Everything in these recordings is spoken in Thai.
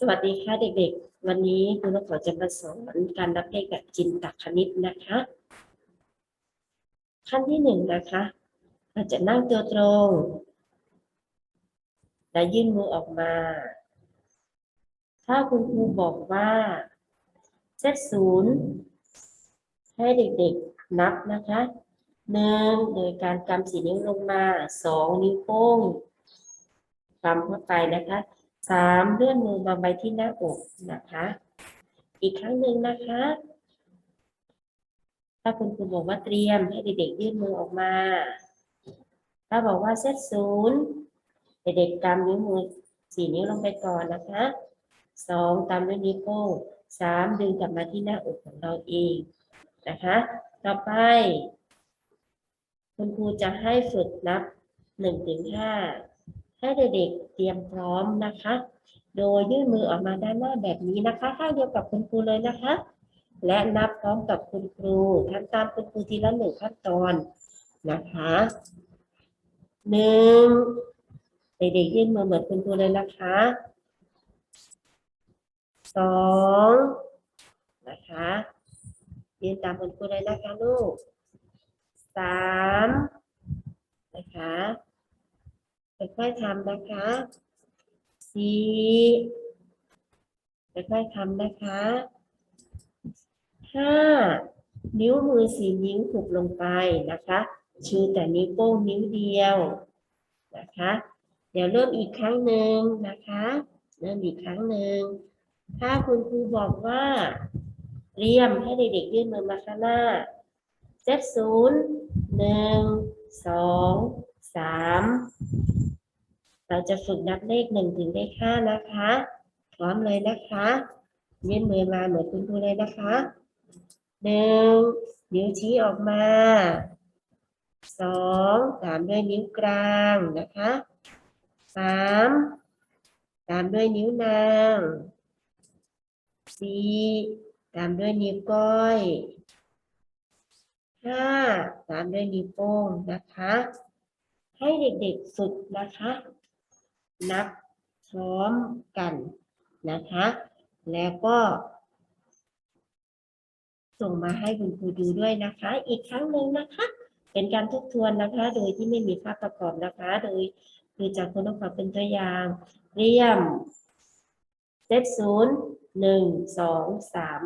สวัสดีค่ะเด็กๆ วันนี้คุณนกขอจะมาสอนการนับเลขแบบจินตคณิตนะคะ ขั้นที่หนึ่งนะคะเราจะนั่งตัวตรง และยื่นมือออกมา ถ้าคุณครูบอกว่าเซตศูนย์ให้เด็กๆนับนะคะหนึ่งโดยการกำสีนิ้วลงมาสองนิ้วโป้งกำเข้าไปนะคะ สามเลื่อนมือมาไว้ที่หน้าอกนะคะ อีกครั้งหนึ่งนะคะ ถ้าคุณครูบอกว่าเตรียมให้เด็กๆยื่นมือออกมา ถ้าบอกว่าเซตศูนย์เด็กๆกำนิ้วมือสี่นิ้วลงไปก่อนนะคะสองตามด้วยนิ้วโป้งสามดึงกลับมาที่หน้าอกของเราเองนะคะ ต่อไป คุณครูจะให้ฝึกนับหนึ่งถึงห้า ให้เด็กๆเตรียมพร้อมนะคะ โดยยื่นมือออกมาด้านหน้าแบบนี้นะคะข้างเดียวกับคุณครูเลยนะคะ และนับพร้อมกับคุณครูทำตามคุณครูทีละหนึ่งขั้นตอนนะคะหนึ่งเด็กๆยื่นมือเหมือนคุณครูเลยนะคะสองนะคะยืนตามคุณครูเลยนะคะลูกสามนะคะ ค่อยๆทำนะคะสี่ค่อยๆทำนะคะห้านิ้วมือสี่นิ้วถูกลงไปนะคะชูแต่นิ้วโป้งนิ้วเดียวนะคะ เดี๋ยวเริ่มอีกครั้งหนึ่งนะคะ เริ่มอีกครั้งหนึ่งถ้าคุณครูบอกว่าเตรียมให้เด็กๆยื่นมือมาข้างหน้าเซตศูนย์หนึ่ง จะฝึกนับเลขหนึ่งถึงเลขห้านะคะ พร้อมเลยนะคะยื่นมือมาเหมือนคุณครูเลยนะคะหนึ่งนิ้วชี้ออกมาสองตามด้วยนิ้วกลางนะคะสามตามด้วยนิ้วนางสี่ตามด้วยนิ้วก้อยห้าตามด้วยนิ้วโป้งนะคะ ให้เด็กๆฝึกนะคะ นับพร้อมกันนะคะ แล้วก็ ส่งมาให้คุณครูดูด้วยนะคะ อีกครั้งหนึ่งนะคะ เป็นการทบทวนนะคะ โดยที่ไม่มีภาพประกอบนะคะ โดยดูจากคุณต้องขอเป็นตัวอย่างเรียมเซตศูนย์หนึ่งสองสาม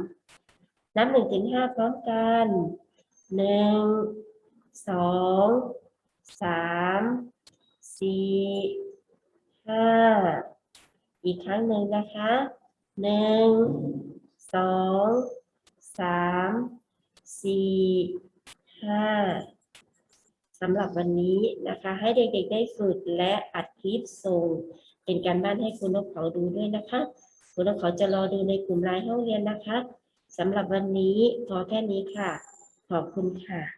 นับหนึ่งถึงห้าพร้อมกันหนึ่งสองสามสี่ อีกครั้งหนึ่งนะคะหนึ่งสองสามสี่ห้าสำหรับวันนี้นะคะ ให้เด็กๆได้ฝึกและอัดคลิปส่งเป็นการบ้านให้คุณนกเขาดูด้วยนะคะคุณนกเขาจะรอดูในกลุ่มไลน์ห้องเรียนนะคะสำหรับวันนี้พอแค่นี้ค่ะ ขอบคุณค่ะ